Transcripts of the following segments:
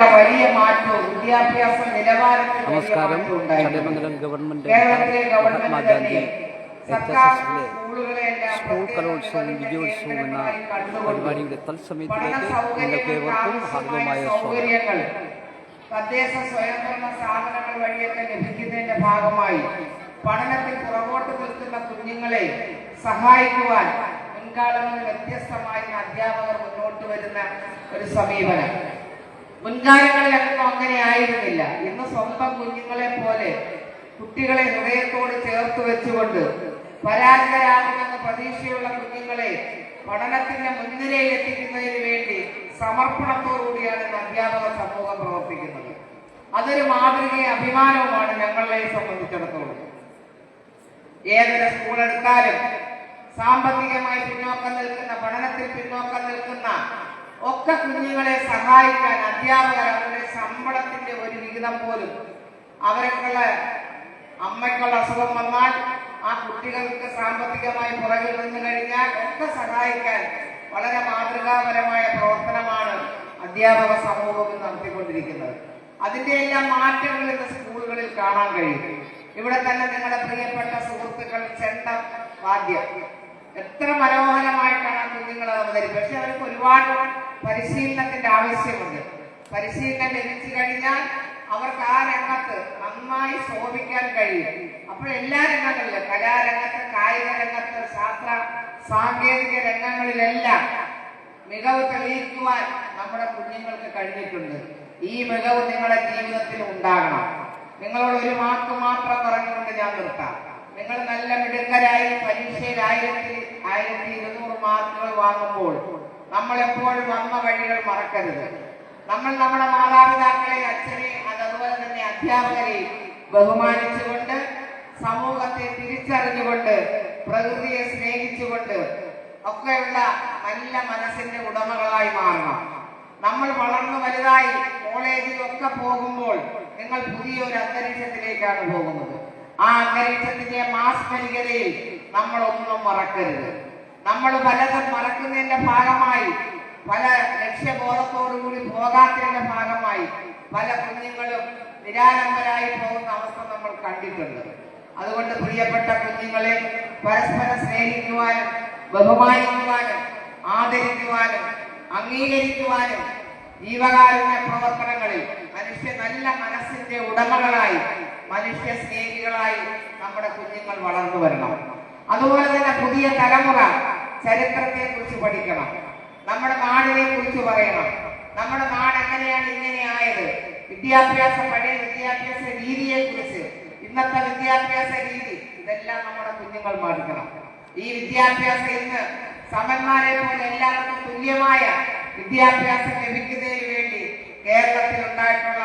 വലിയ മാറ്റവും വിദ്യാഭ്യാസ നിലവാരത്തിൽ നമസ്കാരം. ചടയമംഗലം ഗവൺമെന്റ് സ്കൂളുകളെല്ലാം സ്കൂൾ കലോത്സവം വിജയോത്സവം എന്ന പരിപാടിയുടെ തത്സമയത്തിലേക്ക് നിങ്ങൾക്ക് ഏവർക്കും ഹാർദവമായ സ്വാഗതം. സൗകര്യങ്ങൾ തദ്ദേശ സ്വയംഭരണ സ്ഥാപനങ്ങൾ വഴിയൊക്കെ ലഭിക്കുന്നതിന്റെ ഭാഗമായി പഠനത്തിൽ പുറകോട്ട് നിൽക്കുന്ന കുഞ്ഞുങ്ങളെ സഹായിക്കുവാൻ മുൻകാലങ്ങളിൽ വ്യത്യസ്തമായി അധ്യാപകർ മുന്നോട്ട് വരുന്ന ഒരു സമീപനം. മുൻകാലങ്ങളിലൊന്നും അങ്ങനെ ആയിരുന്നില്ല. ഇന്ന് സ്വന്തം കുഞ്ഞുങ്ങളെ പോലെ കുട്ടികളെ ഹൃദയത്തോട് ചേർത്ത് വെച്ചുകൊണ്ട് പരാജയരാകുമെന്ന് പ്രതീക്ഷയുള്ള കുഞ്ഞുങ്ങളെ പഠനത്തിന്റെ മുൻനിരയിൽ എത്തിക്കുന്നതിന് വേണ്ടി സമർപ്പണത്തോടുകൂടിയാണ് ഇന്ന് അധ്യാപക സമൂഹം പ്രവർത്തിക്കുന്നത്. അതൊരു മാതൃകയും അഭിമാനവുമാണ് ഞങ്ങളെ സംബന്ധിച്ചിടത്തോളം. ഏതൊരു സ്കൂൾ എടുത്താലും സാമ്പത്തികമായി പിന്നോക്കം നിൽക്കുന്ന പഠനത്തിൽ പിന്നോക്കം നിൽക്കുന്ന ഒക്കെ കുഞ്ഞുങ്ങളെ സഹായിക്കാൻ അധ്യാപകർ അവരുടെ ശമ്പളത്തിന്റെ ഒരു വിഹിതം പോലും അവർക്കുള്ള അമ്മയ്ക്കുള്ള അസുഖം വന്നാൽ ആ കുട്ടികൾക്ക് സാമ്പത്തികമായി പുറകിൽ നിന്ന് കഴിഞ്ഞാൽ ഒക്കെ സഹായിക്കാൻ വളരെ മാതൃകാപരമായ പ്രവർത്തനമാണ് അധ്യാപക സമൂഹം നടത്തിക്കൊണ്ടിരിക്കുന്നത്. അതിന്റെ എല്ലാം മാറ്റങ്ങൾ ഇന്ന് സ്കൂളുകളിൽ കാണാൻ കഴിയും. ഇവിടെ തന്നെ നിങ്ങളുടെ പ്രിയപ്പെട്ട സുഹൃത്തുക്കൾ ചെണ്ട വാദ്യം. എത്ര മനോഹരമായിട്ടാണ് കുഞ്ഞുങ്ങൾ അവതരിപ്പിച്ചത്. പക്ഷെ അവർക്ക് ഒരുപാട് പരിശീലനത്തിന്റെ ആവശ്യമുണ്ട്. പരിശീലനം ലഭിച്ചു കഴിഞ്ഞാൽ അവർക്ക് ആ രംഗത്ത് നന്നായി ശോഭിക്കാൻ കഴിയും. അപ്പോൾ എല്ലാ രംഗങ്ങളിലും കലാരംഗത്ത് കായിക രംഗത്ത് ശാസ്ത്ര സാങ്കേതിക രംഗങ്ങളിലെല്ലാം മികവ് തെളിയിക്കുവാൻ നമ്മുടെ കുഞ്ഞുങ്ങൾക്ക് കഴിഞ്ഞിട്ടുണ്ട്. ഈ മികവ് നിങ്ങളുടെ ജീവിതത്തിൽ ഉണ്ടാകണം. നിങ്ങളോട് ഒരു വാക്ക് മാത്രം പറഞ്ഞുകൊണ്ട് ഞാൻ നിർത്താം. നിങ്ങൾ നല്ല മിടുക്കരായി പരീക്ഷയിൽ ആയിരത്തി ആയിരത്തി ഇരുന്നൂറ് മാർക്കുകൾ വാങ്ങുമ്പോൾ നമ്മൾ എപ്പോഴും വന്ന വഴികൾ മറക്കരുത്. നമ്മൾ നമ്മുടെ മാതാപിതാക്കളെ അച്ഛനെ അത് അതുപോലെ തന്നെ അധ്യാപകരെ ബഹുമാനിച്ചുകൊണ്ട് സമൂഹത്തെ തിരിച്ചറിഞ്ഞുകൊണ്ട് പ്രകൃതിയെ സ്നേഹിച്ചുകൊണ്ട് ഒക്കെയുള്ള നല്ല മനസ്സിന്റെ ഉടമകളായി മാറണം. നമ്മൾ വളർന്നു വലുതായി കോളേജിലൊക്കെ പോകുമ്പോൾ നിങ്ങൾ പുതിയൊരു അന്തരീക്ഷത്തിലേക്കാണ് പോകുന്നത്. ആ അന്തരീക്ഷത്തിന്റെ മാസ്മരികതയിൽ നമ്മൾ ഒന്നും മറക്കരുത്. നമ്മൾ പലതും മറക്കുന്നതിന്റെ ഭാഗമായി പല ലക്ഷ്യബോധത്തോടുകൂടി പോകാത്തതിന്റെ ഭാഗമായി പല കുഞ്ഞുങ്ങളും നിരാലംബരായി പോകുന്ന അവസ്ഥ നമ്മൾ കണ്ടിട്ടുണ്ട്. അതുകൊണ്ട് പ്രിയപ്പെട്ട കുഞ്ഞുങ്ങളെ പരസ്പരം സ്നേഹിക്കുവാനും ബഹുമാനിക്കുവാനും ആദരിക്കുവാനും അംഗീകരിക്കുവാനും ജീവകാരുണ്യ പ്രവർത്തനങ്ങളിൽ മനുഷ്യ നല്ല മനസ്സിന്റെ ഉടമകളായി മനുഷ്യ സ്നേഹികളായി നമ്മുടെ കുഞ്ഞുങ്ങൾ വളർന്നു വരണം. അതുപോലെ തന്നെ പുതിയ തലമുറ ചരിത്രത്തെ കുറിച്ച് പഠിക്കണം. നമ്മുടെ നാടിനെ കുറിച്ച് പറയണം. നമ്മുടെ നാട് എങ്ങനെയാണ് ഇങ്ങനെ ആയത്? വിദ്യാഭ്യാസ പഴയ വിദ്യാഭ്യാസ രീതിയെ കുറിച്ച് ഇന്നത്തെ വിദ്യാഭ്യാസ രീതി ഇതെല്ലാം നമ്മുടെ കുഞ്ഞുങ്ങൾ മാറിക്കണം ഈ വിദ്യാഭ്യാസം ഇന്ന് സമന്മാരെ പോലെ എല്ലാവർക്കും തുല്യമായ വിദ്യാഭ്യാസം ലഭിക്കുന്നതിന് വേണ്ടി കേരളത്തിൽ ഉണ്ടായിട്ടുള്ള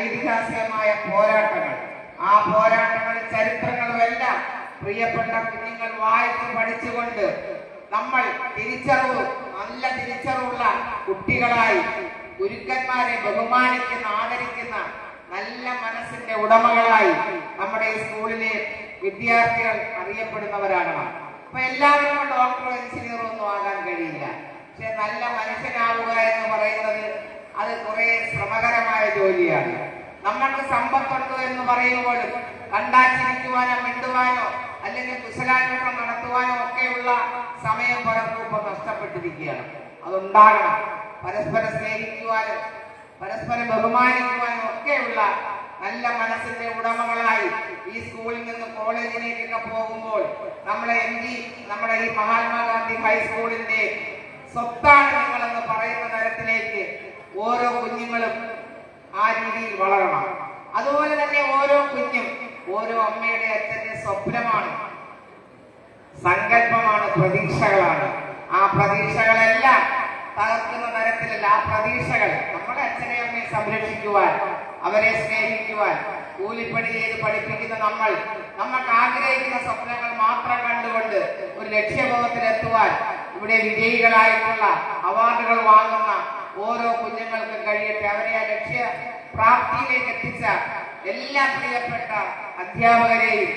ഐതിഹാസികമായ പോരാട്ടങ്ങൾ. ആ പോരാട്ടങ്ങളും ചരിത്രങ്ങളും എല്ലാം പ്രിയപ്പെട്ട കുഞ്ഞുങ്ങൾ വായിച്ച് പഠിച്ചുകൊണ്ട് നമ്മൾ തിരിച്ചറിവ് നല്ല തിരിച്ചറിവുള്ള കുട്ടികളായി ഗുരുക്കന്മാരെ ബഹുമാനിക്കുന്ന ആദരിക്കുന്ന നല്ല മനസ്സിന്റെ ഉടമകളായി നമ്മുടെ ഈ സ്കൂളിലെ വിദ്യാർത്ഥികൾ അറിയപ്പെടുന്നവരാണ് അപ്പൊ എല്ലാവർക്കും ഡോക്ടറോ എഞ്ചിനീയറോ ഒന്നും ആകാൻ കഴിയില്ല. പക്ഷെ നല്ല മനുഷ്യനാവുക എന്ന് പറയുന്നത് അത് കുറെ ശ്രമകരമായ ജോലിയാണ്. നമ്മൾക്ക് സമ്പത്തുണ്ട് എന്ന് പറയുമ്പോഴും കണ്ടാച്ചിരിക്കുവാനോ മിണ്ടുവാനോ അല്ലെങ്കിൽ കുശലാന്വേഷണം നടത്തുവാനോ ഒക്കെയുള്ള സമയം പലർക്കും ഇപ്പൊ നഷ്ടപ്പെട്ടിരിക്കുകയാണ്. അതുണ്ടാകണം. പരസ്പരം സ്നേഹിക്കുവാനും പരസ്പരം ബഹുമാനിക്കുവാനും ഒക്കെയുള്ള നല്ല മനസ്സിന്റെ ഉടമകളായി ഈ സ്കൂളിൽ നിന്ന് കോളേജിലേക്കൊക്കെ പോകുമ്പോൾ നമ്മളെ എം ജി നമ്മുടെ ഈ മഹാത്മാഗാന്ധി ഹൈസ്കൂളിന്റെ സ്വത്താണ് നിങ്ങളെന്ന് പറയുന്ന തരത്തിലേക്ക് ഓരോ കുഞ്ഞുങ്ങളും ആ രീതിയിൽ വളരണം. അതുപോലെ തന്നെ ഓരോ കുഞ്ഞും ഓരോ അമ്മയുടെ അച്ഛന്റെ സ്വപ്നമാണ്. സങ്കല്പമാണ് പ്രതീക്ഷകളാണ്. ആ പ്രതീക്ഷകളെല്ലാം തകർക്കുന്ന തരത്തിലല്ല ആ പ്രതീക്ഷകൾ നമ്മുടെ അച്ഛനെ അമ്മയെ സംരക്ഷിക്കുവാൻ അവരെ സ്നേഹിക്കുവാൻ കൂലിപ്പണി ചെയ്ത് പഠിപ്പിക്കുന്ന നമ്മൾ നമ്മൾക്ക് ആഗ്രഹിക്കുന്ന സ്വപ്നങ്ങൾ മാത്രം കണ്ടുകൊണ്ട് ഒരു ലക്ഷ്യബോധത്തിലെത്തുവാൻ ഇവിടെ വിജയികളായിട്ടുള്ള അവാർഡുകൾ വാങ്ങുന്ന ഓരോ കുഞ്ഞുങ്ങൾക്കും കഴിയട്ടെ. അവരെ ആ ലക്ഷ്യ പ്രാപ്തിയിലേക്ക് എത്തിച്ച എല്ലാ പ്രിയപ്പെട്ട അധ്യാപകരെയും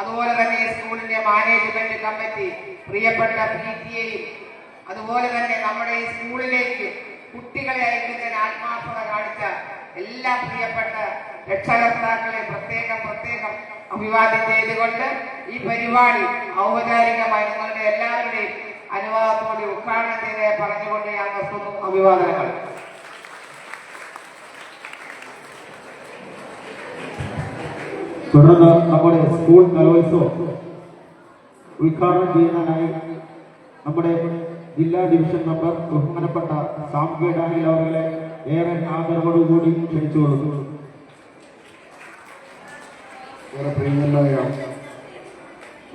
അതുപോലെ തന്നെ സ്കൂളിന്റെ മാനേജ്മെന്റ് കമ്മിറ്റി പ്രിയപ്പെട്ട പി ടി എയും അതുപോലെ തന്നെ നമ്മുടെ ഈ സ്കൂളിലേക്ക് കുട്ടികളെ അയക്കുന്നതിന് ആത്മാർത്ഥത കാണിച്ച എല്ലാ പ്രിയപ്പെട്ട രക്ഷകർത്താക്കളെ പ്രത്യേകം പ്രത്യേകം അഭിവാദ്യം ചെയ്തുകൊണ്ട് ഈ പരിപാടി ഔപചാരികമായി നിങ്ങളുടെ എല്ലാവരുടെയും അനുവാദത്തോടെ ഉദ്ഘാടനം ചെയ്ത് പറഞ്ഞുകൊണ്ട് ഞാൻ നിർത്തുന്നു അഭിവാദനങ്ങൾ. തുടർന്ന് നമ്മുടെ സ്കൂൾ കലോത്സവം ഉദ്ഘാടനം ചെയ്യുന്നതിനായി നമ്മുടെ ജില്ലാ ഡിവിഷൻ മെമ്പർ ബഹുമാനപ്പെട്ട സാംഗ്യ ഡാനിൽ അവരുടെ ഏറെ ആദരവോടുകൂടി ക്ഷണിച്ചുകൊള്ളുന്നു പ്രിയങ്കരനായ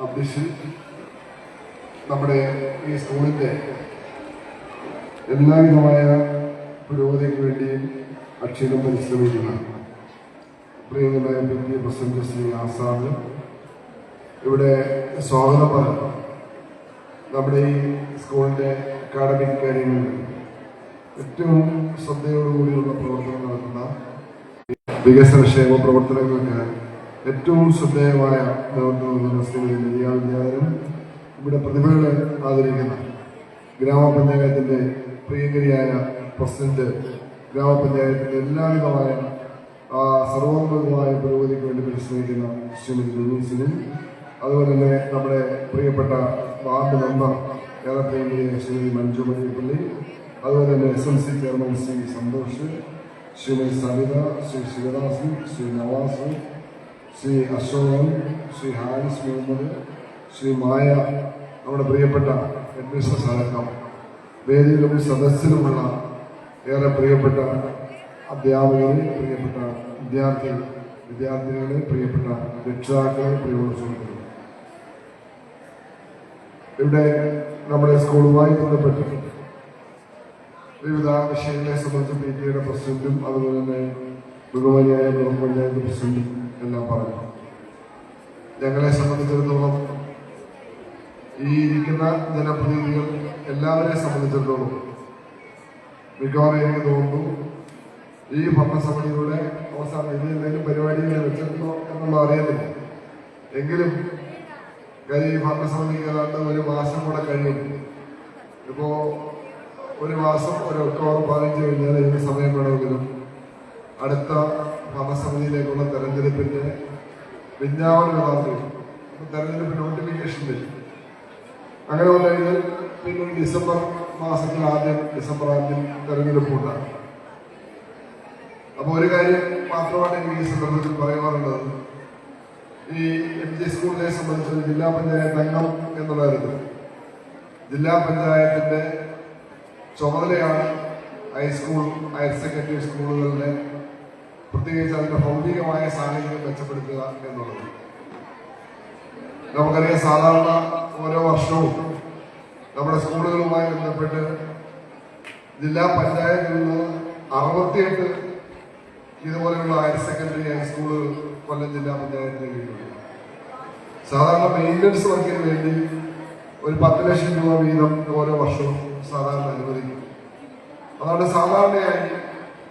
അധ്യക്ഷൻ നമ്മുടെ ഈ സ്കൂളിന്റെ എല്ലാവിധമായ പുരോഗതിക്ക് വേണ്ടിയും അക്ഷരം പരിശ്രമിക്കുന്ന പ്രിയങ്ങളായ P T president Shri Azad. ഇവിടെ സ്വാഗതം പറഞ്ഞു. നമ്മുടെ ഈ സ്കൂളിന്റെ അക്കാഡമിക് കാര്യങ്ങളിൽ ഏറ്റവും ശ്രദ്ധയോടുകൂടിയുള്ള പ്രവർത്തനം നടത്തുന്ന വികസനക്ഷേമ പ്രവർത്തനങ്ങൾക്ക് ഏറ്റവും ശ്രദ്ധേയമായ നേതൃത്വം നൽകുന്ന ശ്രീ നെയ്യാൾ വിദ്യാലയം ഇവിടെ പ്രതിഭകളെ ആദരിക്കുന്ന ഗ്രാമപഞ്ചായത്തിന്റെ പ്രിയങ്കരിയായ പ്രസിഡന്റ് ഗ്രാമപഞ്ചായത്തിന്റെ എല്ലാവിധമായ ആ സർവോന്മുഖമായ പുരോഗതിക്ക് വേണ്ടി പരിശ്രമിക്കുന്ന ശ്രീമതി ലുനീസിനും അതുപോലെ തന്നെ നമ്മുടെ പ്രിയപ്പെട്ട വാർഡ് മെമ്പർ ഏറെ ശ്രീമതി മഞ്ജു മണിപ്പള്ളി അതുപോലെ തന്നെ S M C chairman Shri Santhosh Shrimati Savitha Shri Sivadasan Shri Navas Shri Ashokan Shri Haris Muhammad Shri Maya നമ്മുടെ പ്രിയപ്പെട്ട അഡ്മിനിസ്ട്രേഷൻ അടക്കം വേദിയിലും സദസ്സിലുമുള്ള ഏറെ പ്രിയപ്പെട്ട അധ്യാപകരെ പ്രിയപ്പെട്ട വിദ്യാർത്ഥി വിദ്യാർത്ഥികളെ പ്രിയപ്പെട്ട രക്ഷിതാക്കളെ പ്രിയപ്പെട്ട ഇവിടെ നമ്മുടെ സ്കൂളുമായി ബന്ധപ്പെട്ട് വിവിധ വിഷയങ്ങളെ സംബന്ധിച്ച് പി ടിയുടെ പ്രസിഡന്റും അതുപോലെ തന്നെ ബഹുമാനിയായ ബ്ലോക്ക് പഞ്ചായത്ത് പ്രസിഡന്റും എല്ലാം പറഞ്ഞു. ഞങ്ങളെ സംബന്ധിച്ചിടത്തോളം ഈ ഇരിക്കുന്ന ജനപ്രതിനിധികൾ എല്ലാവരെയും സംബന്ധിച്ചിടത്തോളം മിക്കവാറും എനിക്ക് തോന്നുന്നു ഈ ഭരണസമിതിയുടെ അവസാനം ഇനി എന്തെങ്കിലും പരിപാടികൾ വെച്ചിട്ടുണ്ടോ എന്നുള്ള അറിയുന്നില്ല എങ്കിലും കാര്യം ഈ ഭരണസമിതി ഏതാണ്ട് ഒരു മാസം കൂടെ കഴിയും. ഇപ്പോ ഒരു മാസം ഒരു ഒക്ടോബർ പതിനഞ്ച് കഴിഞ്ഞാൽ ഇതിന് സമയം വേണമെങ്കിലും അടുത്ത ഭരണസമിതിയിലേക്കുള്ള തെരഞ്ഞെടുപ്പിന്റെ വിജ്ഞാപനം നടത്തി തെരഞ്ഞെടുപ്പ് നോട്ടിഫിക്കേഷൻ വരും. അങ്ങനെ ഉണ്ടായത് പിന്നെ ഡിസംബർ മാസത്തിൽ ആദ്യം ഡിസംബർ ആദ്യം തെരഞ്ഞെടുപ്പ് ഉണ്ടാകും. അപ്പൊ ഒരു കാര്യം മാത്രമാണ് എനിക്ക് ഈ സന്ദർഭത്തിൽ പറയാറുള്ളത് ഈ എം ജി സ്കൂളിനെ സംബന്ധിച്ച് ജില്ലാ പഞ്ചായത്ത് അംഗം എന്നുള്ളതായിരുന്നു ജില്ലാ പഞ്ചായത്തിന്റെ ചുമതലയാണ് ഹൈസ്കൂൾ ഹയർ സെക്കൻഡറി സ്കൂളുകളുടെ പ്രത്യേകിച്ച് അതിന്റെ ഭൗതികമായ സാഹചര്യം മെച്ചപ്പെടുത്തുക എന്നുള്ളത്. നമുക്കറിയാം സാധാരണ ഓരോ വർഷവും നമ്മുടെ സ്കൂളുകളുമായി ബന്ധപ്പെട്ട് ജില്ലാ പഞ്ചായത്തിൽ നിന്ന് അറുപത്തിയെട്ട് ഇതുപോലെയുള്ള ഹയർ സെക്കൻഡറി ഹൈസ്കൂളുകൾ കൊല്ലം ജില്ലാ പഞ്ചായത്തിന് കീഴിലുണ്ട് സാധാരണ മെയിന്റനൻസ് വർക്കിന് വേണ്ടി ഒരു പത്ത് ലക്ഷം രൂപ വീതം ഓരോ വർഷവും സാധാരണ അനുവദിക്കും. അതാണ് സാധാരണയായി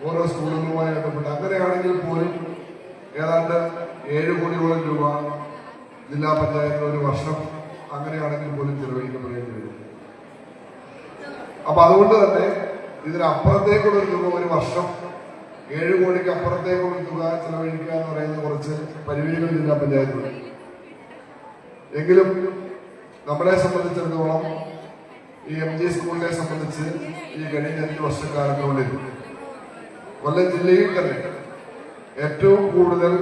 ഓരോ സ്കൂളുകളുമായി ബന്ധപ്പെട്ട്. അങ്ങനെയാണെങ്കിൽ പോലും ഏതാണ്ട് ഏഴ് കോടിയോളം രൂപ ജില്ലാ പഞ്ചായത്തിൽ ഒരു വർഷം അങ്ങനെയാണെങ്കിൽ പോലും ചെലവഴിക്കപ്പെടേണ്ടി വരും അപ്പൊ അതുകൊണ്ട് തന്നെ ഇതിനപ്പുറത്തേക്കുള്ള ഒരു തുക ഒരു വർഷം ഏഴ് കോടിക്ക് അപ്പുറത്തേക്കുള്ള തുക ചെലവഴിക്കുക എന്ന് പറയുന്ന കുറച്ച് പരിമിതികൾ ജില്ലാ പഞ്ചായത്തുണ്ട് എങ്കിലും നമ്മളെ സംബന്ധിച്ചിടത്തോളം ഈ എം ജി സ്കൂളിനെ സംബന്ധിച്ച് ഈ കഴിഞ്ഞ അഞ്ച് വർഷക്കാലത്തിനുള്ളിൽ കൊല്ലം ജില്ലയിൽ തന്നെ ഏറ്റവും കൂടുതൽ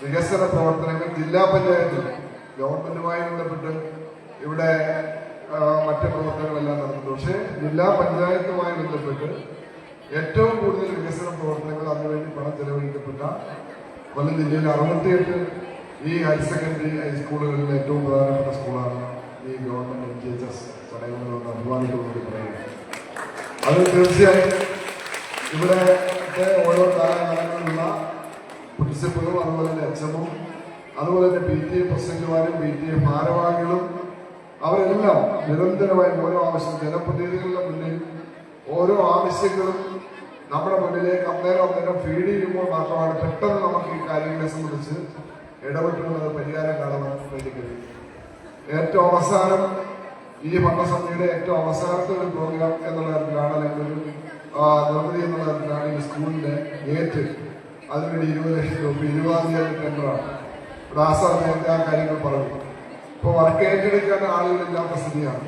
വികസന പ്രവർത്തനങ്ങൾ ജില്ലാ പഞ്ചായത്തിൽ ഗവൺമെന്റുമായി ബന്ധപ്പെട്ട് ഇവിടെ മറ്റ് പ്രവർത്തനങ്ങളെല്ലാം നടത്തുന്നു പക്ഷേ ജില്ലാ പഞ്ചായത്തുമായി ബന്ധപ്പെട്ട് ഏറ്റവും കൂടുതൽ വികസന പ്രവർത്തനങ്ങൾ അതിനുവേണ്ടി പണം ചെലവഴിക്കപ്പെട്ട കൊല്ലം ജില്ലയിൽ അറുപത്തിയെട്ട് ഈ ഹയർ സെക്കൻഡറി ഹൈസ്കൂളുകളിൽ ഏറ്റവും പ്രധാനപ്പെട്ട സ്കൂളാണ് ഈ government N G H S ചടങ്ങുകളെന്ന് അഭിമാനിച്ചുകൊണ്ട് പറയുന്നത്. അത് തീർച്ചയായും ഇവിടെ ഓരോ കാലങ്ങളിലുള്ള പ്രിൻസിപ്പളും അതുപോലെ തന്നെ എച്ച് എമ്മും അതുപോലെ തന്നെ പി ടി എ പ്രസിഡന്റുമാരും പി ടി എ ഭാരവാഹികളും അവരെല്ലാം നിരന്തരമായി ഓരോ ആവശ്യം ജനപ്രതിനിധികളുടെ മുന്നിൽ ഓരോ ആവശ്യങ്ങളും നമ്മുടെ മുന്നിലേക്ക് അന്നേരം അന്നേരം ഫീഡ് ചെയ്യുമ്പോൾ മാത്രമാണ് പെട്ടെന്ന് നമുക്ക് ഈ കാര്യങ്ങളെ സംബന്ധിച്ച് ഇടപെട്ടുള്ളത് പരിഹാരം കാണാൻ വേണ്ടി കഴിയും. ഏറ്റവും അവസാനം ഈ ഭരണസമിതിയുടെ ഏറ്റവും അവസാനത്തെ ഒരു പ്രോഗ്രാം എന്നുള്ള തരത്തിലാണ് അല്ലെങ്കിൽ ഒരു നിർമ്മിതി എന്നുള്ള തരത്തിലാണ് ഈ സ്കൂളിന്റെ ഗേറ്റ് അതിനുവേണ്ടി ഇരുപത് ലക്ഷം രൂപ ഇരുപതാം തീയതി ടെൻഡറാണ്. ആസാർ നേരത്തെ ആ കാര്യങ്ങൾ പറഞ്ഞു. ഇപ്പോൾ വർക്ക് ഏറ്റെടുക്കാൻ ആളുകളില്ലാത്ത സ്ഥിതിയാണ്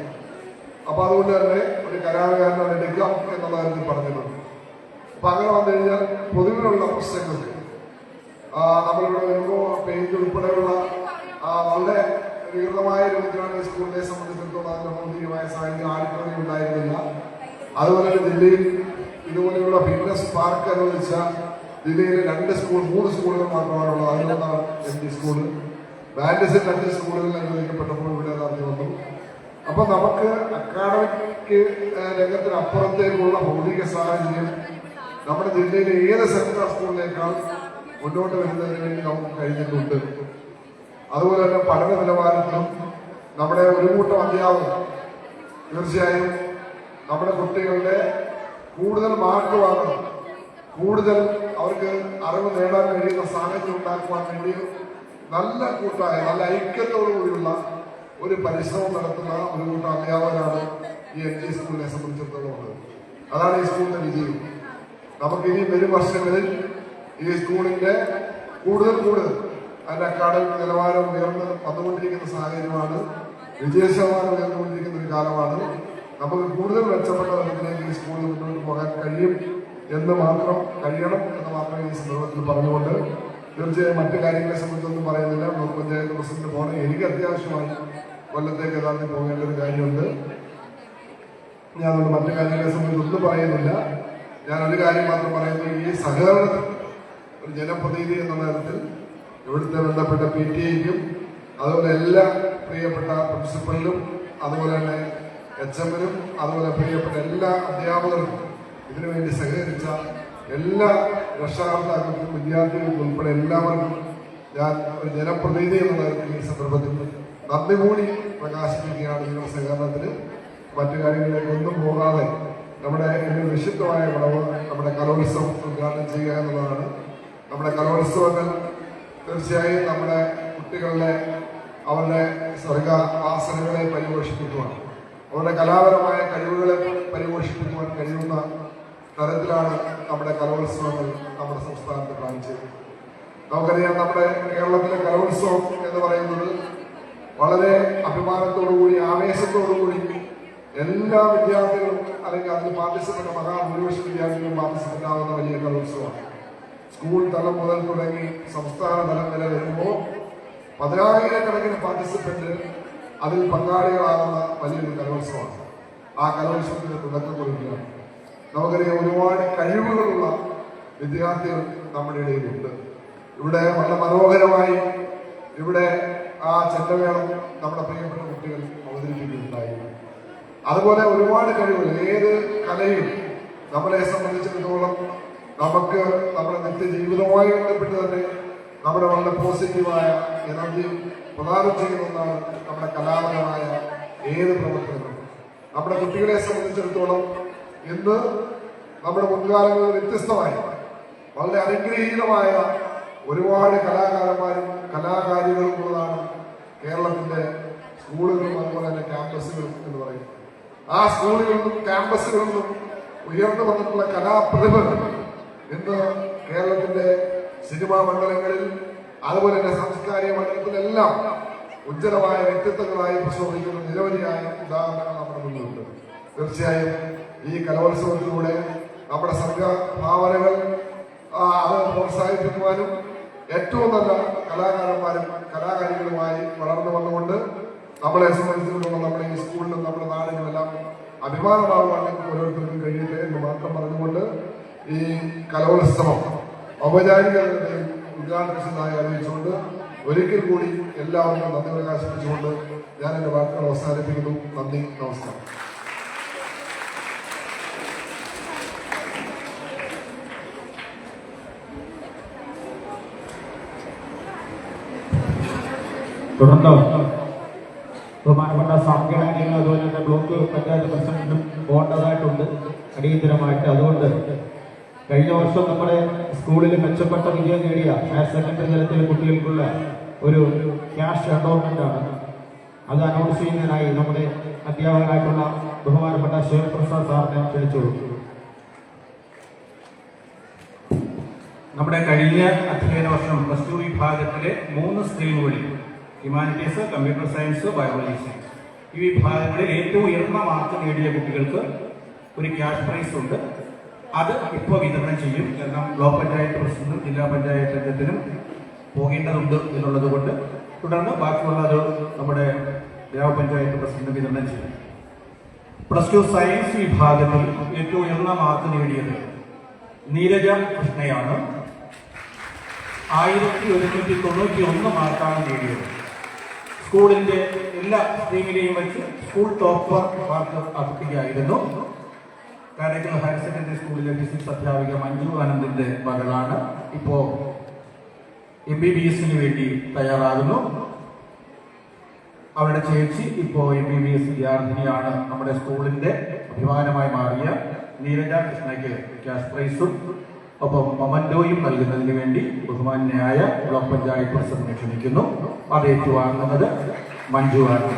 അപ്പൊ അതുകൊണ്ട് തന്നെ ഒരു കരാറുകാരനാണ് എടുക്കാം എന്നുള്ള കാര്യത്തിൽ പറഞ്ഞിട്ടുണ്ട് അപ്പൊ അങ്ങനെ വന്നു കഴിഞ്ഞാൽ പൊതുവിലുള്ള പ്രശ്നങ്ങൾക്ക് നമ്മളിവിടെ വരുമ്പോൾ പെയിന്റ് ഉൾപ്പെടെയുള്ള വളരെ വികൃതമായ രൂപത്തിലാണ് സ്കൂളിനെ സംബന്ധിച്ചിടത്തോളം അതിന്റെ ഭൗതികമായ സാഹചര്യം ആൾക്കാരെ ഉണ്ടായിരുന്നില്ല. അതുപോലെ തന്നെ ജില്ലയിൽ ഇതുപോലെയുള്ള ഫിറ്റ്നസ് പാർക്ക് അനുവദിച്ച ജില്ലയിലെ രണ്ട് സ്കൂൾ മൂന്ന് സ്കൂളുകൾ മാത്രമാണുള്ളത്. അതിലൊന്നാണ് എം ഡി സ്കൂൾ. ബാൻഡസിൽ രണ്ട് സ്കൂളുകളിൽ അനുവദിക്കപ്പെട്ടപ്പോൾ ഇവിടെ നടത്തി വന്നു. അപ്പൊ നമുക്ക് അക്കാഡമിക് രംഗത്തിന് അപ്പുറത്തേക്കുള്ള ഭൗതിക സാഹചര്യം നമ്മുടെ ജില്ലയിലെ ഏത് സർക്കാർ സ്കൂളിനേക്കാൾ മുന്നോട്ട് വരുന്നതിന് വേണ്ടി നമുക്ക് കഴിഞ്ഞിട്ടുണ്ട്. അതുപോലെ തന്നെ പഠന നിലവാരത്തിലും നമ്മുടെ ഒരു കൂട്ടം അധ്യാപകർ തീർച്ചയായും നമ്മുടെ കുട്ടികളുടെ കൂടുതൽ മാർക്ക് വാങ്ങണം കൂടുതൽ അവർക്ക് അറിവ് നേടാൻ കഴിയുന്ന സാഹചര്യം ഉണ്ടാക്കുവാൻ വേണ്ടി നല്ല കൂട്ടായ നല്ല ഐക്യത്തോടുകൂടിയുള്ള ഒരു പരിശ്രമം നടത്തുന്ന ഒരു കൂട്ടം അധ്യാപകരാണ് ഈ എൻ ജി സ്കൂളിനെ സംബന്ധിച്ചിടത്തോളം അതാണ് ഈ സ്കൂളിന്റെ വിജയം. നമുക്ക് ഇനി വരും വർഷങ്ങളിൽ ഈ സ്കൂളിന്റെ കൂടുതൽ കൂടുതൽ അതിന്റെ അക്കാഡമിക് നിലവാരം ഉയർന്ന് വന്നുകൊണ്ടിരിക്കുന്ന സാഹചര്യമാണ് വിജയശതമാനം ഉയർന്നുകൊണ്ടിരിക്കുന്ന ഒരു കാലമാണ്. നമുക്ക് കൂടുതൽ മെച്ചപ്പെട്ട തലത്തിലേക്ക് ഈ സ്കൂളിൽ മുന്നോട്ട് പോകാൻ കഴിയും. എന്ന് മാത്രം കഴിയണം എന്ന് മാത്രമേ ഈ സന്ദർഭത്തിൽ പറഞ്ഞുകൊണ്ട് തീർച്ചയായും മറ്റു കാര്യങ്ങളെ സംബന്ധിച്ചൊന്നും പറയുന്നില്ല. ബ്ലോക്ക് പഞ്ചായത്ത് പ്രസിഡന്റ് പോകണം എനിക്ക് അത്യാവശ്യമായി കൊല്ലത്തേക്ക് യഥാർത്ഥത്തിൽ പോകേണ്ട ഒരു കാര്യമുണ്ട്. ഞാൻ അതുകൊണ്ട് മറ്റു കാര്യങ്ങളെ സംബന്ധിച്ച് ഒന്നും പറയുന്നില്ല. ഞാൻ ഒരു കാര്യം മാത്രം പറയുന്നത് ഈ സഹകരണത്തിൽ ഒരു ജനപ്രതിനിധി എന്ന തരത്തിൽ ഇവിടുത്തെ ബന്ധപ്പെട്ട പി ടി ഐക്കും അതുപോലെ എല്ലാ പ്രിയപ്പെട്ട പ്രിൻസിപ്പലിനും അതുപോലെ തന്നെ എച്ച് എമ്മിനും അതുപോലെ പ്രിയപ്പെട്ട എല്ലാ അധ്യാപകർക്കും ഇതിനുവേണ്ടി സഹകരിച്ച എല്ലാ രക്ഷാകർത്താക്കൾക്കും വിദ്യാർത്ഥികൾക്കും ഉൾപ്പെടെ എല്ലാവർക്കും ഞാൻ ഒരു ജനപ്രതിനിധി എന്ന ഈ സന്ദർഭത്തിൽ നന്ദി കൂടി പ്രകാശിപ്പിക്കുകയാണ് നിങ്ങളുടെ സഹകരണത്തിന്. മറ്റു കാര്യങ്ങളിലേക്ക് ഒന്നും പോകാതെ നമ്മുടെ ഒരു വിശുദ്ധമായ വിളവ് നമ്മുടെ കലോത്സവം ഉദ്ഘാടനം ചെയ്യുക എന്നുള്ളതാണ്. നമ്മുടെ കലോത്സവങ്ങൾ തീർച്ചയായും നമ്മുടെ കുട്ടികളുടെ അവരുടെ സ്വർഗ വാസനകളെ പരിപോഷിപ്പിക്കുവാൻ അവരുടെ കലാപരമായ കഴിവുകളെ പരിപോഷിപ്പിക്കുവാൻ കഴിയുന്ന തരത്തിലാണ് നമ്മുടെ കലോത്സവങ്ങൾ നമ്മുടെ സംസ്ഥാനത്ത് കാണിച്ചത് നമുക്കറിയാം നമ്മുടെ കേരളത്തിലെ കലോത്സവം എന്ന് പറയുന്നത് വളരെ അഭിമാനത്തോടുകൂടി ആവേശത്തോടുകൂടി എല്ലാ വിദ്യാർത്ഥികളും അല്ലെങ്കിൽ അതിൽ പാർട്ടിസിപ്പറ്റ മഹാഭൂരിപക്ഷം വിദ്യാർത്ഥികളും പാർട്ടിസിപ്പന്റ് ആവുന്ന വലിയ കലോത്സവമാണ്. സ്കൂൾ തലം മുതൽ തുടങ്ങി സംസ്ഥാന തലം വരെ വരുമ്പോൾ പതിനായിരക്കണക്കിന് പാർട്ടിസിപ്പന്റ് അതിൽ പങ്കാളികളാകുന്ന വലിയൊരു കലോത്സവമാണ്. ആ കലോത്സവത്തിന് തുടക്കം കുറിക്കുകയാണ്. നമുക്കറിയാം ഒരുപാട് കഴിവുകളുള്ള വിദ്യാർത്ഥികൾ നമ്മുടെ ഇടയിലുണ്ട്. ഇവിടെ വളരെ മനോഹരമായി ഇവിടെ ആ ചെണ്ടമേളം നമ്മുടെ പ്രിയപ്പെട്ട കുട്ടികൾ അവതരിപ്പിക്കുകയുണ്ടായി. അതുപോലെ ഒരുപാട് കഴിവുകൾ ഏത് കലയും നമ്മളെ സംബന്ധിച്ചിടത്തോളം നമുക്ക് നമ്മുടെ നിത്യജീവിതവുമായി ബന്ധപ്പെട്ട് തന്നെ നമ്മുടെ വളരെ പോസിറ്റീവായ എനർജി പ്രദാനം ചെയ്യുന്ന ഒന്നാണ് നമ്മുടെ കലാപരമായ ഏത് പ്രവർത്തനങ്ങളും. നമ്മുടെ കുട്ടികളെ സംബന്ധിച്ചിടത്തോളം ഇന്ന് നമ്മുടെ മുൻകാലങ്ങളിൽ വ്യത്യസ്തമായി വളരെ അനുഗ്രഹീതമായ ഒരുപാട് കലാകാരന്മാരും കലാകാരികളും ഉള്ളതാണ് കേരളത്തിന്റെ സ്കൂളുകളും അതുപോലെ തന്നെ ക്യാമ്പസുകളും എന്ന് പറയുന്നത്. ആ സ്കൂളുകളിലും ക്യാമ്പസുകളിലും ഉയർന്നു വന്നിട്ടുള്ള കലാപ്രതിഭകൾ ഇന്ന് കേരളത്തിന്റെ സിനിമാ മണ്ഡലങ്ങളിൽ അതുപോലെ തന്നെ സാംസ്കാരിക മണ്ഡലത്തിലെല്ലാം ഉജ്ജ്വലമായ വ്യക്തിത്വങ്ങളായി പ്രശോഭിക്കുന്ന നിരവധിയായ ഉദാഹരണങ്ങൾ നമ്മുടെ മുന്നിലുണ്ട്. തീർച്ചയായും ഈ കലോത്സവത്തിലൂടെ നമ്മുടെ സംഘ ഭാവനകൾ അത് പ്രോത്സാഹിപ്പിക്കുവാനും ഏറ്റവും നല്ല കലാകാരന്മാരും കലാകാരികളുമായി വളർന്നു വന്നുകൊണ്ട് നമ്മളെ സംബന്ധിച്ചിടത്തോളം നമ്മുടെ ഈ സ്കൂളിലും നമ്മുടെ നാടിനും എല്ലാം അഭിമാനമാകുവാൻ ഓരോരുത്തർക്കും കഴിയട്ടെ എന്ന് മാത്രം പറഞ്ഞുകൊണ്ട് ഈ കലോത്സവം ഔപചാരിക ഉദ്ഘാടനത്തിനായി അറിയിച്ചുകൊണ്ട് ഒരിക്കൽ കൂടി എല്ലാവർക്കും നന്ദി പ്രകാശിപ്പിച്ചുകൊണ്ട് ഞാൻ എന്റെ വാക്കുകൾ അവസാനിപ്പിക്കുന്നു. നന്ദി നമസ്കാരം. തുടർന്ന് ബഹുമാനപ്പെട്ട സാംഘികാരികളും അതുപോലെ തന്നെ ബ്ലോക്ക് പഞ്ചായത്ത് പ്രസിഡന്റും പോകേണ്ടതായിട്ടുണ്ട് അടിയന്തരമായിട്ട്. അതുകൊണ്ട് കഴിഞ്ഞ വർഷം നമ്മുടെ സ്കൂളിൽ മെച്ചപ്പെട്ട വിജയം നേടിയ ഹയർ സെക്കൻഡറി തലത്തിലെ കുട്ടികൾക്കുള്ള ഒരു ക്യാഷ് അഡോർമെന്റ് അത് അനൗൺസ് ചെയ്യുന്നതിനായി നമ്മുടെ അധ്യാപകനായിട്ടുള്ള ബഹുമാനപ്പെട്ട ശിവപ്രസാദ് സാറിനെ ക്ഷണിച്ചോളൂ നമ്മുടെ കഴിഞ്ഞ അധ്യയന വർഷം പ്ലസ് ടു വിഭാഗത്തിലെ മൂന്ന് സ്ട്രീമുകളിൽ humanities computer science biology science ഈ വിഭാഗങ്ങളിൽ ഏറ്റവും ഉയർന്ന മാർക്ക് നേടിയ കുട്ടികൾക്ക് ഒരു ക്യാഷ് പ്രൈസ് ഉണ്ട്. അത് ഇപ്പോൾ വിതരണം ചെയ്യും. കാരണം ബ്ലോക്ക് പഞ്ചായത്ത് പ്രസിഡന്റും ജില്ലാ പഞ്ചായത്ത് അംഗത്തിനും പോകേണ്ടതുണ്ട് എന്നുള്ളത് കൊണ്ട് തുടർന്ന് ബാക്കിയുള്ളത് നമ്മുടെ ഗ്രാമപഞ്ചായത്ത് പ്രസിഡന്റ് വിതരണം ചെയ്യും. പ്ലസ് ടു സയൻസ് വിഭാഗത്തിൽ ഏറ്റവും ഉയർന്ന മാർക്ക് നേടിയത് നീരജ കൃഷ്ണയാണ്. ആയിരത്തി ഒരുന്നൂറ്റി തൊണ്ണൂറ്റി ഒന്ന് മാർക്കാണ് നേടിയത്. സ്കൂളിന്റെ എല്ലാ സ്ട്രീമിലെയും വെച്ച് സ്കൂൾ ടോപ്പർ മാർക്ക് അർപ്പിക്കുകയായിരുന്നു കാരക്കൽ ഹയർ സെക്കൻഡറി സ്കൂളിലെ ഫിസിക്സ് അധ്യാപിക മഞ്ജു ആനന്ദിന്റെ മകളാണ്. ഇപ്പോ എം ബി ബി എസിന് വേണ്ടി തയ്യാറാകുന്നു. അവരുടെ ചേച്ചി ഇപ്പോ എം ബി ബി എസ് വിദ്യാർത്ഥിനിയാണ് നമ്മുടെ സ്കൂളിന്റെ അഭിമാനമായി മാറിയ നീരജ കൃഷ്ണയ്ക്ക് ക്യാഷ് പ്രൈസും ഒപ്പം മൊമന്റോയും നൽകുന്നതിന് വേണ്ടി ബഹുമാന്യായ ബ്ലോക്ക് പഞ്ചായത്ത് പ്രസിഡന്റിനെ ക്ഷണിക്കുന്നു. അത് ഏറ്റുവാങ്ങുന്നത് മഞ്ജു ആണ്.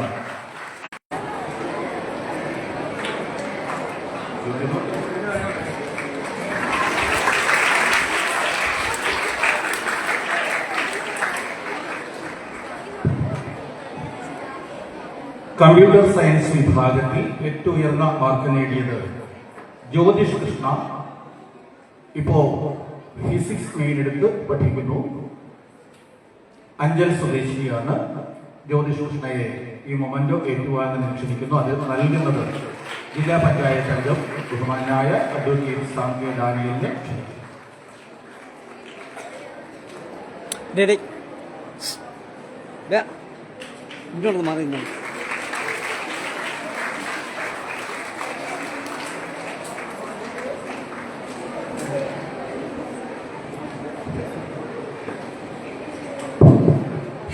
കമ്പ്യൂട്ടർ സയൻസ് വിഭാഗത്തിൽ ഏറ്റവും ഉയർന്ന മാർക്ക് നേടിയത് ജ്യോതിഷ് കൃഷ്ണ ഇപ്പോ ഫിസിക്സ് വീടെടുത്ത് പഠിക്കുന്നു. അഞ്ചൽ സ്വദേശിയാണ്. ജ്യോതിഷ് കൃഷ്ണയെ ഈ മൊമെന്റോ ഏറ്റുവാങ്ങാൻ ക്ഷണിക്കുന്നു. അത് നൽകുന്നത് ജില്ലാ പഞ്ചായത്ത് അംഗം ബഹുമാനായ അഡ്വക്കേറ്റ് ഡാനിയലിനെ ക്ഷണിക്കുന്നു മാറി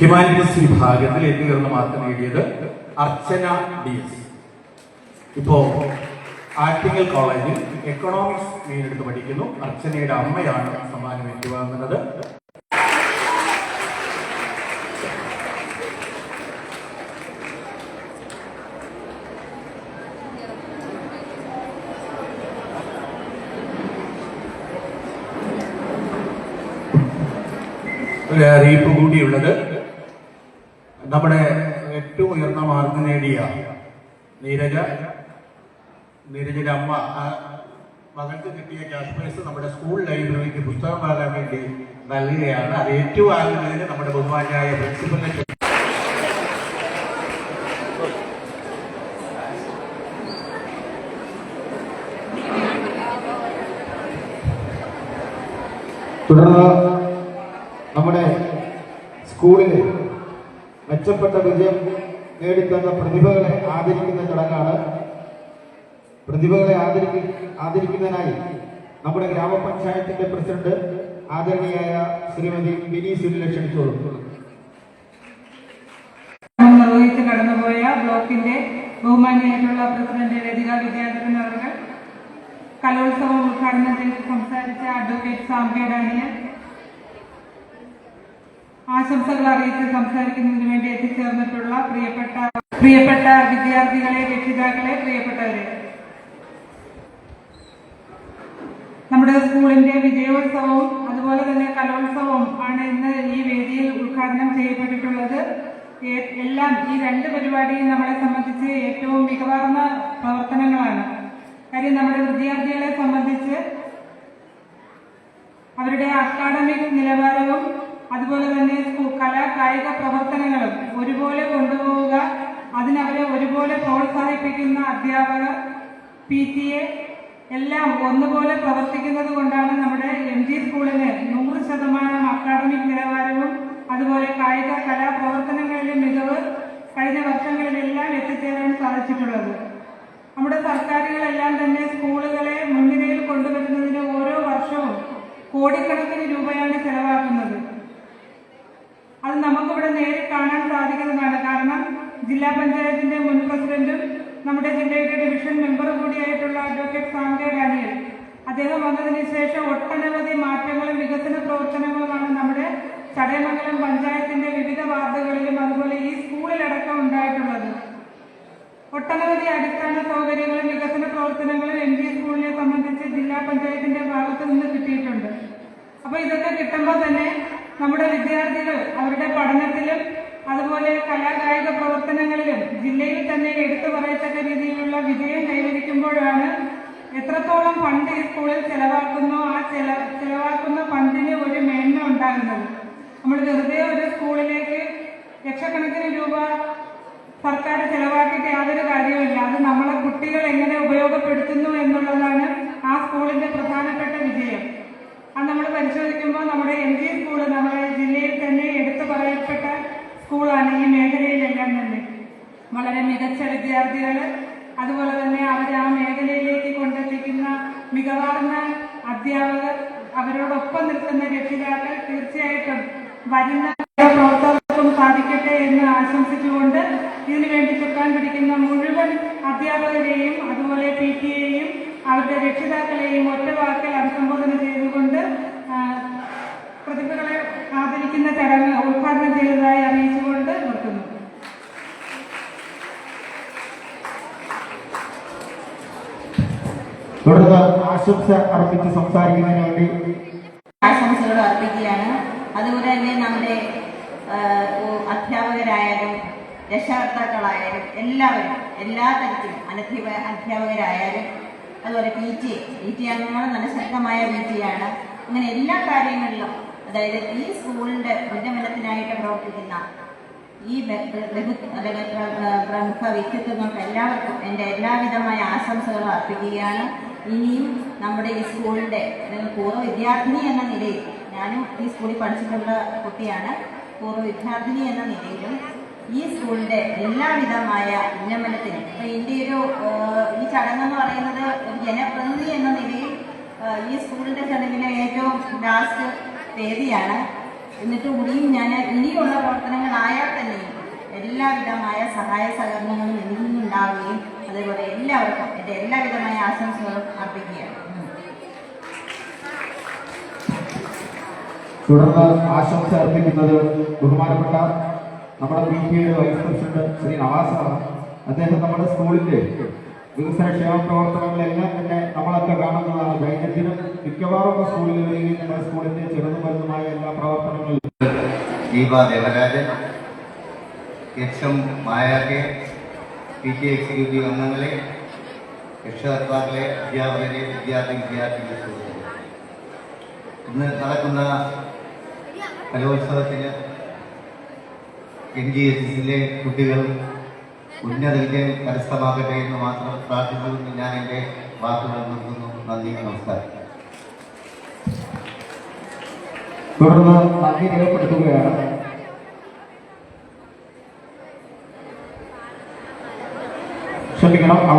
ഹ്യൂമാനിറ്റീസ് വിഭാഗത്തിൽ ഉയർന്ന മാർക്ക് നേടിയത് അർച്ചന ഡി എസ്. ഇപ്പോ ആറ്റിങ്ങൽ കോളേജിൽ എക്കണോമിക്സ് മെയിൻ പഠിക്കുന്നു. അർച്ചനയുടെ അമ്മയാണ് സമ്മാനം ഏറ്റുവാങ്ങുന്നത് ഒരു അറിയിപ്പ് കൂടിയുള്ളത് നമ്മുടെ ഏറ്റവും ഉയർന്ന മാർക്ക് നേടിയ നീരജ നീരജയുടെ അമ്മ മകൾക്ക് കിട്ടിയ ക്യാഷ് പ്രൈസ് നമ്മുടെ സ്കൂൾ ലൈബ്രറിക്ക് പുസ്തകം വാങ്ങാൻ വേണ്ടി നൽകുകയാണ്. അത് ഏറ്റുവാങ്ങുന്നതിന് നമ്മുടെ ബഹുമാനായ പ്രിൻസിപ്പലിനെ തുടർന്ന് നമ്മുടെ സ്കൂളിൽ മെച്ചപ്പെട്ട വിജയം നേടിത്തന്ന പ്രതിഭകളെ ആദരിക്കുന്ന ചടങ്ങാണ് പ്രതിഭകളെ ആദരിക്ക ആദരിക്കുന്നതിനായി നമ്മുടെ ഗ്രാമപഞ്ചായത്തിന്റെ പ്രസിഡന്റ് ആദരണീയായ ശ്രീമതി ബിനി സുനിലെ ക്ഷണിച്ചോളൂ നിർവഹിച്ച് കടന്നുപോയ ബ്ലോക്കിന്റെ ബഹുമാനിയായിട്ടുള്ള പ്രസിഡന്റ് രതിക വിദ്യാധരൻ അവർ കലോത്സവം ഉദ്ഘാടനം ചെയ്ത് സംസാരിച്ച അഡ്വക്കേറ്റ് സാമ്പ്യ ഡാനിയൽ ആശംസകൾ അറിയിച്ച് സംസാരിക്കുന്നതിന് വേണ്ടി എത്തിച്ചേർന്നിട്ടുള്ള പ്രിയപ്പെട്ട പ്രിയപ്പെട്ട വിദ്യാർത്ഥികളെ രക്ഷിതാക്കളെ പ്രിയപ്പെട്ടവരെ. നമ്മുടെ സ്കൂളിന്റെ വിജയോത്സവവും അതുപോലെ തന്നെ കലോത്സവവും ആണ് ഇന്ന് ഈ വേദിയിൽ ഉദ്ഘാടനം ചെയ്യപ്പെട്ടിട്ടുള്ളത്. എല്ലാം ഈ രണ്ട് പരിപാടിയും നമ്മളെ സംബന്ധിച്ച് ഏറ്റവും മികവാർന്ന പ്രവർത്തനങ്ങളാണ്. കാര്യം നമ്മുടെ വിദ്യാർത്ഥികളെ സംബന്ധിച്ച് അവരുടെ അക്കാഡമിക് നിലവാരവും അതുപോലെ തന്നെ കലാ കായിക പ്രവർത്തനങ്ങളും ഒരുപോലെ കൊണ്ടുപോവുക അതിനവരെ ഒരുപോലെ പ്രോത്സാഹിപ്പിക്കുന്ന അധ്യാപകർ പി ടി എ എല്ലാം ഒന്നുപോലെ പ്രവർത്തിക്കുന്നത് കൊണ്ടാണ് നമ്മുടെ എം ജി സ്കൂളിന് നൂറ് ശതമാനം അക്കാഡമിക് നിലവാരവും അതുപോലെ കായിക കലാപ്രവർത്തനങ്ങളിലെ മികവ് കഴിഞ്ഞ വർഷങ്ങളിലെല്ലാം എത്തിച്ചേരാൻ സാധിച്ചിട്ടുള്ളത്. നമ്മുടെ സർക്കാരുകളെല്ലാം തന്നെ സ്കൂളുകളെ മുൻനിരയിൽ കൊണ്ടുവരുന്നതിന് ഓരോ വർഷവും കോടിക്കണക്കിന് രൂപയാണ് ചെലവാക്കുന്നത്. അത് നമുക്കിവിടെ നേരെ കാണാൻ സാധിക്കുന്നതാണ്. കാരണം ജില്ലാ പഞ്ചായത്തിന്റെ മുൻ പ്രസിഡന്റും നമ്മുടെ ജില്ലയുടെ ഡിവിഷൻ മെമ്പർ കൂടിയായിട്ടുള്ള അഡ്വക്കേറ്റ് സാന്ത്യ ഡാനിയൽ. അദ്ദേഹം വന്നതിന് ശേഷം ഒട്ടനവധി മാറ്റങ്ങളും വികസന പ്രവർത്തനങ്ങളുമാണ് നമ്മുടെ ചടയമംഗലം പഞ്ചായത്തിന്റെ വിവിധ വാർഡുകളിലും അതുപോലെ ഈ സ്കൂളിലടക്കം ഉണ്ടായിട്ടുള്ളത്. ഒട്ടനവധി അടിസ്ഥാന സൗകര്യങ്ങളും വികസന പ്രവർത്തനങ്ങളും എം ജി സ്കൂളിനെ സംബന്ധിച്ച് ജില്ലാ പഞ്ചായത്തിന്റെ ഭാഗത്തു നിന്ന് കിട്ടിയിട്ടുണ്ട്. അപ്പൊ ഇതൊക്കെ കിട്ടുമ്പോൾ തന്നെ നമ്മുടെ വിദ്യാർത്ഥികൾ അവരുടെ പഠനത്തിലും അതുപോലെ കലാകായിക പ്രവർത്തനങ്ങളിലും ജില്ലയിൽ തന്നെ എടുത്തു പറയത്തക്ക രീതിയിലുള്ള വിജയം കൈവരിക്കുമ്പോഴാണ് എത്രത്തോളം ഫണ്ട് ഈ സ്കൂളിൽ ചെലവാക്കുന്നു ആ ചെല ചെലവാക്കുന്ന ഫണ്ടിന് ഒരു മേന്മ ഉണ്ടാകുന്നത്. നമ്മൾ വെറുതെ ഒരു സ്കൂളിലേക്ക് ലക്ഷക്കണക്കിന് രൂപ സർക്കാർ ചെലവാക്കിയിട്ട് യാതൊരു കാര്യവുമില്ല. അത് നമ്മളെ കുട്ടികൾ എങ്ങനെ ഉപയോഗപ്പെടുത്തുന്നു എന്നുള്ളതാണ് ആ സ്കൂളിന്റെ പ്രധാനപ്പെട്ട വിജയം. അത് നമ്മൾ പരിശോധിക്കുമ്പോൾ നമ്മുടെ എം ജി സ്കൂൾ നമ്മുടെ ജില്ലയിൽ തന്നെ എടുത്തു പറയപ്പെട്ട സ്കൂളാണ് ഈ മേഖലയിലെല്ലാം തന്നെ. വളരെ മികച്ച വിദ്യാർത്ഥികൾ അതുപോലെ തന്നെ അവർ ആ മേഖലയിലേക്ക് കൊണ്ടെത്തിക്കുന്ന മികവാർന്ന അധ്യാപകർ അവരോടൊപ്പം നിൽക്കുന്ന രക്ഷിതാക്കൾ തീർച്ചയായിട്ടും വരുന്ന പ്രവർത്തകർക്കും സാധിക്കട്ടെ എന്ന് ആശംസിച്ചുകൊണ്ട് ഇതിനുവേണ്ടി ചുക്കാൻ പിടിക്കുന്ന മുഴുവൻ അധ്യാപകരെയും അതുപോലെ പി ടി എയും അവരുടെ രക്ഷിതാക്കളെയും ഒറ്റ വാക്കിൽ അഭിസംബോധന ചെയ്തുകൊണ്ട് ആ, പ്രതിഭകളെ ആദരിക്കുന്ന ചടങ്ങ് ഉദ്ഘാടനം ചെയ്തതായി അറിയിച്ചുകൊണ്ട് നിർത്തുന്നു തുടർന്ന് ആശംസ അർപ്പിച്ച് സംസാരിക്കുന്നതിന് വേണ്ടി ആശംസകൾ അർപ്പിക്കുകയാണ്. അതുപോലെ തന്നെ നമ്മുടെ അധ്യാപകരായാലും രക്ഷകർത്താക്കളായാലും എല്ലാവരും എല്ലാ തരത്തിലും അനധ്യാപ അധ്യാപകരായാലും അതുപോലെ പി ടി പി ടി അംഗങ്ങൾ നല്ല ശക്തമായ പി ടി ആണ്. അങ്ങനെ എല്ലാ കാര്യങ്ങളിലും അതായത് ഈ സ്കൂളിന്റെ ഉന്നമനത്തിനായിട്ട് പ്രവർത്തിക്കുന്ന ഈ അല്ലെങ്കിൽ പ്രമുഖ വ്യക്തിത്വങ്ങൾക്ക് എല്ലാവർക്കും എന്റെ എല്ലാവിധമായ ആശംസകളും അർപ്പിക്കുകയാണ്. ഇനിയും നമ്മുടെ ഈ സ്കൂളിന്റെ പൂർവ വിദ്യാർത്ഥിനി എന്ന നിലയിൽ ഞാനും ഈ സ്കൂളിൽ പഠിച്ചിട്ടുള്ള കുട്ടിയാണ് പൂർവ വിദ്യാർത്ഥിനി എന്ന നിലയിലും ഈ സ്കൂളിന്റെ എല്ലാവിധമായ ഉന്നമനത്തിനും ഇപ്പൊ ഇതിന്റെ ഒരു ഈ ചടങ്ങെന്ന് പറയുന്നത് ഒരു ജനപ്രതിനിധി എന്ന നിലയിൽ ഈ സ്കൂളിന്റെ ചടങ്ങിലെ ഏറ്റവും ലാസ്റ്റ് വേദിയാണ്. എന്നിട്ട് കൂടിയും ഞാൻ ഇനിയുള്ള പ്രവർത്തനങ്ങളായാൽ തന്നെയും എല്ലാവിധമായ സഹായ സഹകരണങ്ങളും എന്നിൽ നിന്നുണ്ടാവുകയും അതേപോലെ എല്ലാവർക്കും എന്റെ എല്ലാവിധമായ ആശംസകളും അർപ്പിക്കുകയാണ്. തുടർന്ന് ആശംസ അർപ്പിക്കുന്നത് ബഹുമാനപ്പെട്ട നമ്മുടെ പി ടി എയുടെ വൈസ് പ്രസിഡന്റ് ശ്രീ നവാസാണ് അദ്ദേഹം നമ്മുടെ സ്കൂളിന്റെ വികസന ക്ഷേമ പ്രവർത്തനങ്ങളെല്ലാം തന്നെ നമ്മളൊക്കെ കാണുന്നതാണ്. ദൈനംദിനം മിക്കവാറും സ്കൂളിൽ വരികയും നമ്മുടെ സ്കൂളിന്റെ ചെറുതും വലുതുമായ എല്ലാ പ്രവർത്തനങ്ങളിലും. ദീപ ദേവരാജൻ എച്ച് എം മായാക്കെ പി ടി എക്സിക്യൂട്ടീവ് അംഗങ്ങളെ രക്ഷകർത്താക്കളെ അധ്യാപകരെ വിദ്യാർത്ഥി വിദ്യാർത്ഥികളെ ഇന്ന് നടക്കുന്ന കലോത്സവത്തിന് എൻ ജി എസ് എസിലെ കുട്ടികൾ ഉന്നത വിജയം കരസ്ഥമാകട്ടെ എന്ന് മാത്രം പ്രാർത്ഥിച്ചുകൊണ്ട് ഞാൻ എന്റെ വാക്കുകൾ നിർത്തുന്നു. നന്ദി നമസ്കാരം. തുടർന്ന് നന്ദി രേഖപ്പെടുത്തുകയാണ് ക്ഷമിക്കണം